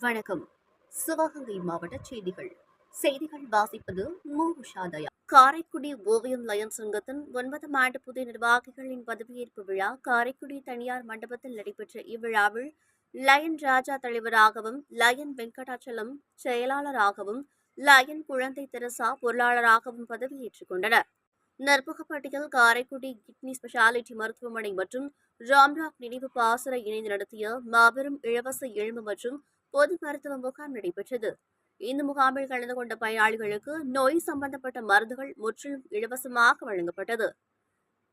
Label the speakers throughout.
Speaker 1: வணக்கம். சிவகங்கை மாவட்ட செய்திகள். செய்திகள் வாசிப்பது மு. காரைக்குடி ஓவியம் லயன் சங்கத்தின் ஒன்பதாம் ஆண்டு புதிய நிர்வாகிகளின் பதவியேற்பு விழா காரைக்குடி தனியார் மண்டபத்தில் நடைபெற்ற இவ்விழாவில் லயன் ராஜா தலைவராகவும் லயன் வெங்கடாச்சலம் செயலாளராகவும் லயன் குழந்தை தெரசா பொருளாளராகவும் பதவியேற்றுக் கொண்டனர். நற்பகப்பட்டியில் காரைக்குடி கிட்னி ஸ்பெஷாலிட்டி மருத்துவமனை மற்றும் ராம்ராக் நினைவு பாசறை இணைந்து நடத்திய மாபெரும் இலவச எலும்பு மற்றும் பொது மருத்துவ முகாம் நடைபெற்றது. இந்த முகாமில் கலந்து கொண்ட பயனாளிகளுக்கு நோய் சம்பந்தப்பட்ட மருந்துகள் முற்றிலும் இலவசமாக வழங்கப்பட்டது.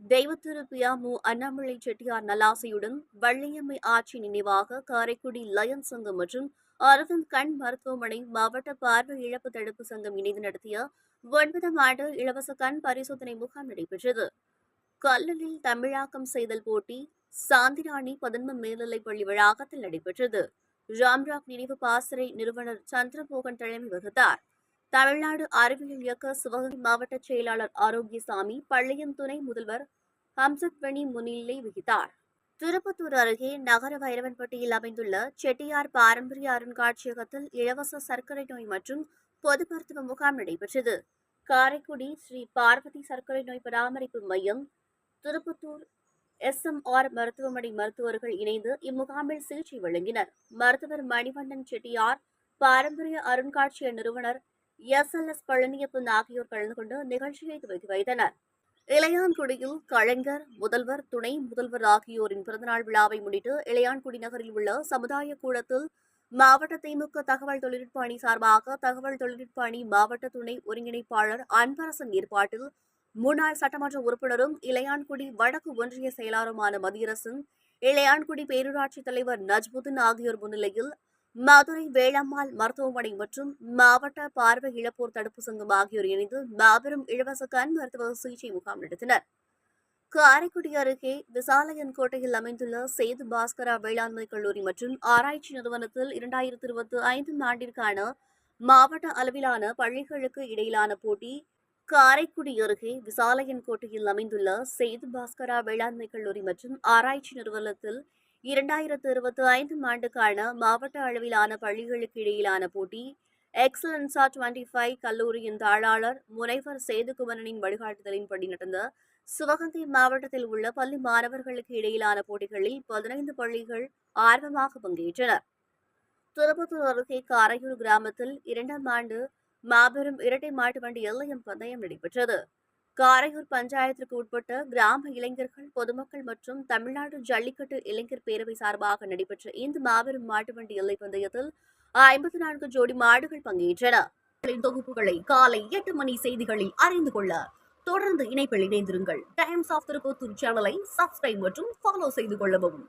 Speaker 1: தெய்வத்திருப்பியா மு. அண்ணாமலை செட்டியார் நல்லாசையுடன் வள்ளியம்மை ஆட்சி நினைவாக காரைக்குடி லயன் சங்கம் மற்றும் அரவிந்த் கண் மருத்துவமனை மாவட்ட பார்வை இழப்பு தடுப்பு சங்கம் இணைந்து நடத்திய ஒன்பதாம் ஆண்டு இலவச கண் பரிசோதனை முகாம் நடைபெற்றது. கல்லலில் தமிழாக்கம் செய்தல் போட்டி சாந்திராணி பதன்ம மேல்நிலைப் பள்ளி வளாகத்தில் நடைபெற்றது. ராம்ராக் நினைவு பாசறை நிறுவனர் சந்திரமோகன் தலைமை வகித்தார். தமிழ்நாடு அறிவியல் இயக்க சிவகங்கை மாவட்ட செயலாளர் ஆரோக்கியசாமி பள்ளியின் துணை முதல்வர் ஹம்சத்வனி முன்னிலை வகித்தார். திருப்பத்தூர் அருகே நகர வைரவன்பட்டியில் அமைந்துள்ள செட்டியார் பாரம்பரிய அருங்காட்சியகத்தில் இலவச சர்க்கரை நோய் மற்றும் பொது மருத்துவ முகாம் நடைபெற்றது. காரைக்குடி ஸ்ரீ பார்வதி சர்க்கரை நோய் பராமரிப்பு மையம் திருப்பத்தூர் எஸ்எம்ஆர் மருத்துவமனை மருத்துவர்கள் இணைந்து இம்முகாமில் சிகிச்சை வழங்கினர். மருத்துவர் மணிவண்ணன் செட்டியார் பாரம்பரிய அருங்காட்சியக நிறுவனர் எஸ் எல் எஸ் பழனியப்பன் ஆகியோர் கலந்து கொண்டு நிகழ்ச்சியை துவக்கி வைத்தனர். இளையான்குடியில் கலைஞர் முதல்வர் துணை முதல்வர் ஆகியோரின் பிறந்தநாள் விழாவை முன்னிட்டு இளையான்குடி நகரில் உள்ள சமுதாய கூடத்தில் மாவட்ட திமுக தகவல் தொழில்நுட்ப அணி சார்பாக தகவல் தொழில்நுட்ப அணி மாவட்ட துணை ஒருங்கிணைப்பாளர் அன்பரசன் ஏற்பாட்டில் முன்னாள் சட்டமன்ற உறுப்பினரும் இளையான்குடி வடக்கு ஒன்றிய செயலாளருமான மதியரசன் இளையான்குடி பேரூராட்சி தலைவர் நஜ்முதீன் ஆகியோர் முன்னிலையில் மதுரை வேளம்மாள் மருத்துவமனை மற்றும் மாவட்ட பார்வை இழப்போர் தடுப்பு சங்கம் ஆகியோர் இணைந்து மாபெரும் இலவச கண் மருத்துவ சிகிச்சை முகாம் நடத்தினர். காரைக்குடி அருகே விசாலயன் கோட்டையில் அமைந்துள்ள சேது பாஸ்கரா வேளாண்மை கல்லூரி மற்றும் ஆராய்ச்சி நிறுவனத்தில் இரண்டாயிரத்தி இருபத்தி ஐந்தாம் ஆண்டிற்கான மாவட்ட அளவிலான பள்ளிகளுக்கு இடையிலான போட்டி காரைக்குடி அருகே விசாலையன் கோட்டையில் அமைந்துள்ள சேது பாஸ்கரா வேளாண்மை கல்லூரி மற்றும் ஆராய்ச்சி நிறுவனத்தில் இரண்டாயிரத்து இருபத்தி ஐந்தாம் ஆண்டுக்கான மாவட்ட அளவிலான பள்ளிகளுக்கு இடையிலான போட்டி எக்ஸலன்ஸா டுவெண்டி ஃபைவ் கல்லூரியின் தாளாளர் முனைவர் சேதுகுமரனின் வழிகாட்டுதலின்படி நடந்த சிவகங்கை மாவட்டத்தில் உள்ள பள்ளி மாணவர்களுக்கு இடையிலான போட்டிகளில் பதினைந்து பள்ளிகள் ஆர்வமாக பங்கேற்றனர் திருப்பத்தூர் அருகே காரையூர் கிராமத்தில் இரண்டாம் ஆண்டு மாபெரும் இரட்டை மாட்டு வண்டி எல்லையம் பந்தயம் நடைபெற்றது. காரையூர் பஞ்சாயத்திற்கு உட்பட்ட கிராம இளைஞர்கள் பொதுமக்கள் மற்றும் தமிழ்நாடு ஜல்லிக்கட்டு இளைஞர் பேரவை சார்பாக நடைபெற்ற இந்த மாபெரும் மாட்டு வண்டி எல்லை பந்தயத்தில் ஐம்பத்தி நான்கு ஜோடி மாடுகள் பங்கேற்றன. தொகுப்புகளை காலை எட்டு மணி செய்திகளில் அறிந்து கொள்ள தொடர்ந்து இணைப்பில் இணைந்திருங்கள். டைம்ஸ் ஆஃப் திருப்பத்தூர் சேனலை சப்ஸ்கிரைப் மற்றும் ஃபாலோ செய்து கொள்ளவும்.